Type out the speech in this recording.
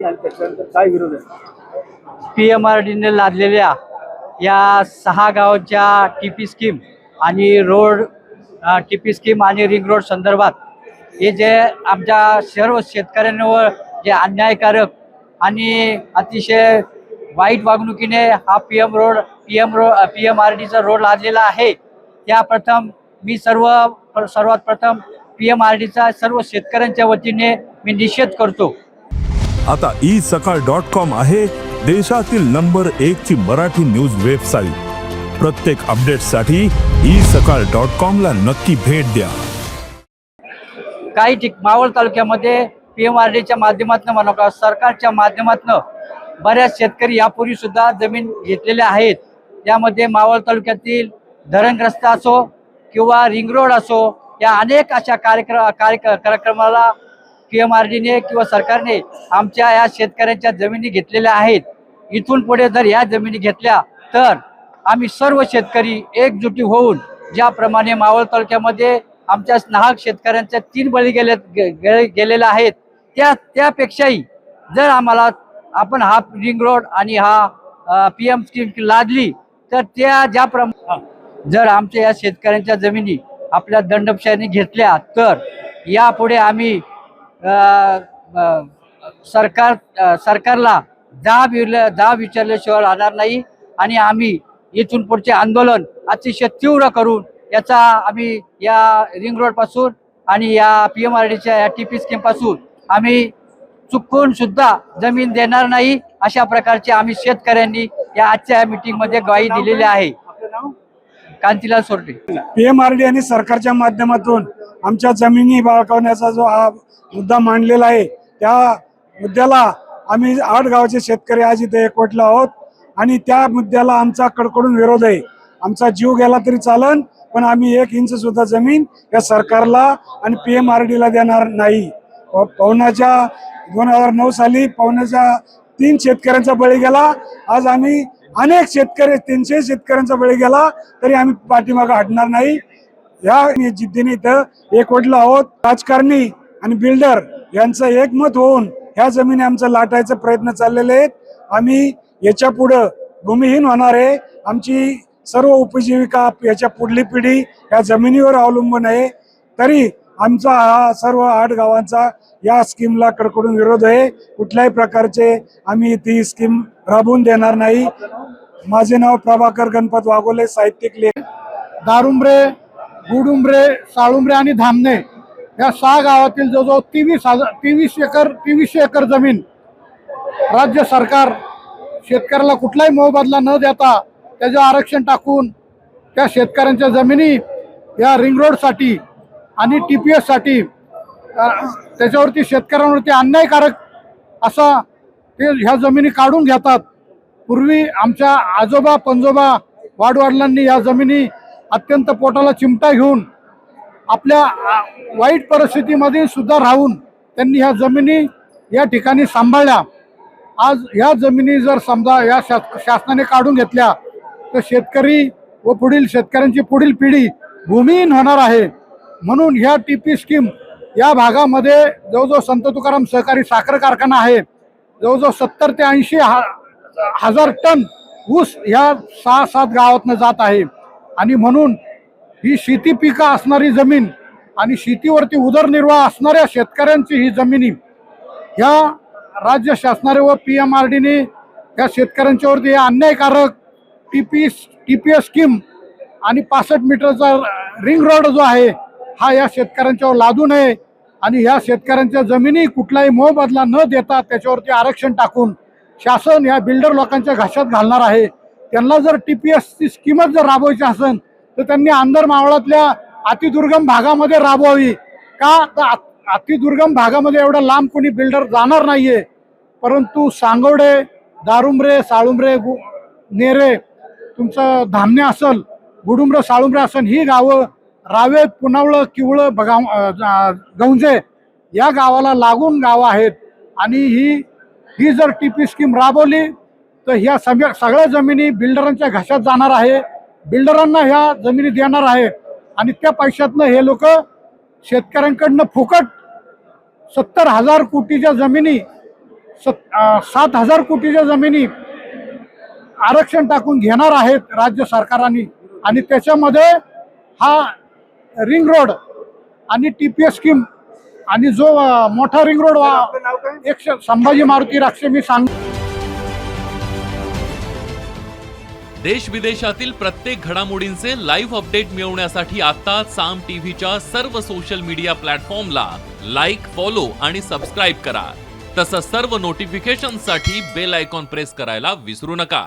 काय विरोध आहे पी एम आर डीने लादलेल्या या सहा गावच्या टी पी स्कीम आणि रोड टी पी स्कीम आणि रिंग रोड संदर्भात हे जे आमच्या सर्व शेतकऱ्यांवर जे अन्यायकारक आणि अतिशय वाईट वागणुकीने हा P M road P M row P M R डीचा रोड लादलेला आहे त्या प्रथम मी सर्व सर्वात प्रथम पी एम आर डीचा सर्व शेतकऱ्यांच्या वतीने मी निषेध करतो. आता ई सकाळ डॉट कॉम आहे देशातील नंबर एक ची मराठी न्यूज वेबसाईट. प्रत्येक अपडेटसाठी ई सकाळ डॉट कॉम ला नक्की भेट द्या. काही ठिक मावळ तालुक्यामध्ये पी एम आर डीच्या माध्यमातून म्हणा का सरकारच्या माध्यमातून बऱ्याच शेतकरी यापूर्वी सुद्धा जमीन घेतलेल्या आहेत. त्यामध्ये मावळ तालुक्यातील धरणग्रस्त असो किंवा रिंग रोड असो या अनेक अशा कार्यक्रम कार्यक्रमाला पी एम किंवा सरकारने आमच्या या शेतकऱ्यांच्या जमिनी घेतलेल्या आहेत. इथून पुढे जर या जमिनी घेतल्या तर आम्ही सर्व शेतकरी एकजुटी होऊन ज्याप्रमाणे मावळ तालुक्यामध्ये आमच्या नाहक शेतकऱ्यांच्या तीन बळी गेले गे- गेलेल्या आहेत. त्या त्यापेक्षाही जर आम्हाला आपण हा रिंग रोड आणि हा पी एम स्कीम लादली तर त्या ज्याप्रमाणे जर आमच्या या शेतकऱ्यांच्या जमिनी आपल्या दंडपशाने घेतल्या तर यापुढे आम्ही सरकार सरकारला जाब जाब विचारल्याशिवाय राहणार नाही. आणि आम्ही इथून पुढचे आंदोलन अतिशय तीव्र करून याचा आम्ही या रिंग रोडपासून आणि या पी एम आर डीच्या या टी पी स्कीमपासून आम्ही चुकून सुद्धा जमीन देणार नाही अशा प्रकारचे आम्ही शेतकऱ्यांनी या आजच्या मीटिंगमध्ये ग्वाही दिलेली आहे. कांतीलाल सोरटे. पीएमआरडी आणि सरकारच्या माध्यमातून आमच्या जमिनी बाळकावण्याचा जो हा मुद्दा मांडलेला आहे त्या मुद्द्याला आम्ही आठ गावाचे शेतकरी आज इथे एकवटलो आहोत आणि त्या मुद्द्याला आमचा कडकडून विरोध आहे. आमचा जीव गेला तरी चालन पण आम्ही एक इंच सुद्धा जमीन या सरकारला आणि पीएमआरडीला देणार नाही. पवनाच्या दोन हजार नऊ साली पवनाच्या तीन शेतकऱ्यांचा बळी गेला. आज आम्ही अनेक शेतकरी तीनशे शेतकऱ्यांचा बळी गेला तरी आम्ही पाठीमागं हटणार नाही. या जिद्दीने इथं एकवटलो आहोत. राजकारणी आणि बिल्डर यांचं एकमत होऊन ह्या जमिनी आमचं लाटायचा प्रयत्न चाललेले आहेत. आम्ही याच्या पुढं भूमिहीन होणार आहे. आमची सर्व उपजीविका याच्या पुढली पिढी या जमिनीवर अवलंबून आहे. तरी आमचा हा सर्व आठ गावांचा या स्कीमला कडकडून विरोध आहे. कुठल्याही प्रकारचे आम्ही ती स्कीम राबवून देणार नाही. माझे नाव प्रभाकर गणपत वाघोले साहित्यिक लेख. दारुंब्रे गुडुंब्रे साळुंब्रे आणि धामणे या सहा गावातील जवळजवळ तेवीस हजार तेवीस एकर तेवीसशे एकर जमीन राज्य सरकार शेतकऱ्याला कुठलाही मोबदला न देता त्याचं आरक्षण टाकून त्या शेतकऱ्यांच्या जमिनी या रिंग रोडसाठी आणि टी पी एससाठी त्याच्यावरती शेतकऱ्यांवरती अन्यायकारक असा ते ह्या जमिनी काढून घेतात. पूर्वी आमच्या आजोबा पंजोबा वाडवडिलांनी या जमिनी अत्यंत पोटाला चिमटा घेऊन आपल्या वाईट परिस्थितीमध्ये सुद्धा राहून त्यांनी ह्या जमिनी या ठिकाणी सांभाळल्या. आज ह्या जमिनी जर समजा या शास शासनाने काढून घेतल्या तर शेतकरी व पुढील शेतकऱ्यांची पुढील पिढी भूमिहीन होणार आहे. म्हणून ह्या टी पी स्कीम या भागामध्ये जवळजवळ संत तुकाराम सहकारी साखर कारखाना आहे. जवळजवळ सत्तर ते ऐंशी हा हजार टन ऊस ह्या सहा सात गावातनं जात आहे. आणि म्हणून ही शेती पिकं असणारी जमीन आणि शेतीवरती उदरनिर्वाह असणाऱ्या शेतकऱ्यांची ही जमिनी ह्या राज्य शासनाने व पी एम आर डीने या शेतकऱ्यांच्यावरती हे अन्यायकारक T P T P S scheme आणि पासष्ट मीटरचा रिंग रोड जो आहे हा या शेतकऱ्यांच्यावर लादू नये आणि या शेतकऱ्यांच्या जमिनी कुठलाही मोबदला न देता त्याच्यावरती आरक्षण टाकून शासन या बिल्डर लोकांच्या घशात घालणार आहे. त्यांना जर टी पी एसची स्कीमच जर राबवायची असेल तर त्यांनी आंदर मावळातल्या अतिदुर्गम भागामध्ये राबवावी. का? तर अतिदुर्गम भागामध्ये एवढा लांब कोणी बिल्डर जाणार नाहीये. परंतु सांगवडे दारुमरे साळुंबरे गु नेरे तुमचं धामणे असल गुडुंब्र साळुंब्रे असल ही गावं रावे पुनावळं किवळं बगाव जा- गौंजे या गावाला लागून गावं आहेत. आणि ही ही जर टी पी स्कीम राबवली तर ह्या सगळ्या सगळ्या जमिनी बिल्डरांच्या घशात जाणार आहे. बिल्डरांना ह्या जमिनी देणार आहे. आणि त्या पैशातनं हे लोक शेतकऱ्यांकडनं फुकट सत्तर हजार कोटीच्या जमिनी सत सात हजार कोटीच्या जमिनी आरक्षण टाकून घेणार आहेत राज्य सरकारांनी. आणि त्याच्यामध्ये हा रिंग रोड आणि टी पी एस स्कीम आणि जो मोठा रिंग रोड एकशे संभाजी मारुती राक्षे मी सांग देश विदेशातील प्रत्येक घडामोडींचे लाईव्ह अपडेट मिळवण्यासाठी आता साम टीव्हीच्या सर्व सोशल मीडिया प्लॅटफॉर्मला लाईक फॉलो आणि सबस्क्राईब करा. तसंच सर्व नोटिफिकेशनसाठी बेल आयकॉन प्रेस करायला विसरू नका.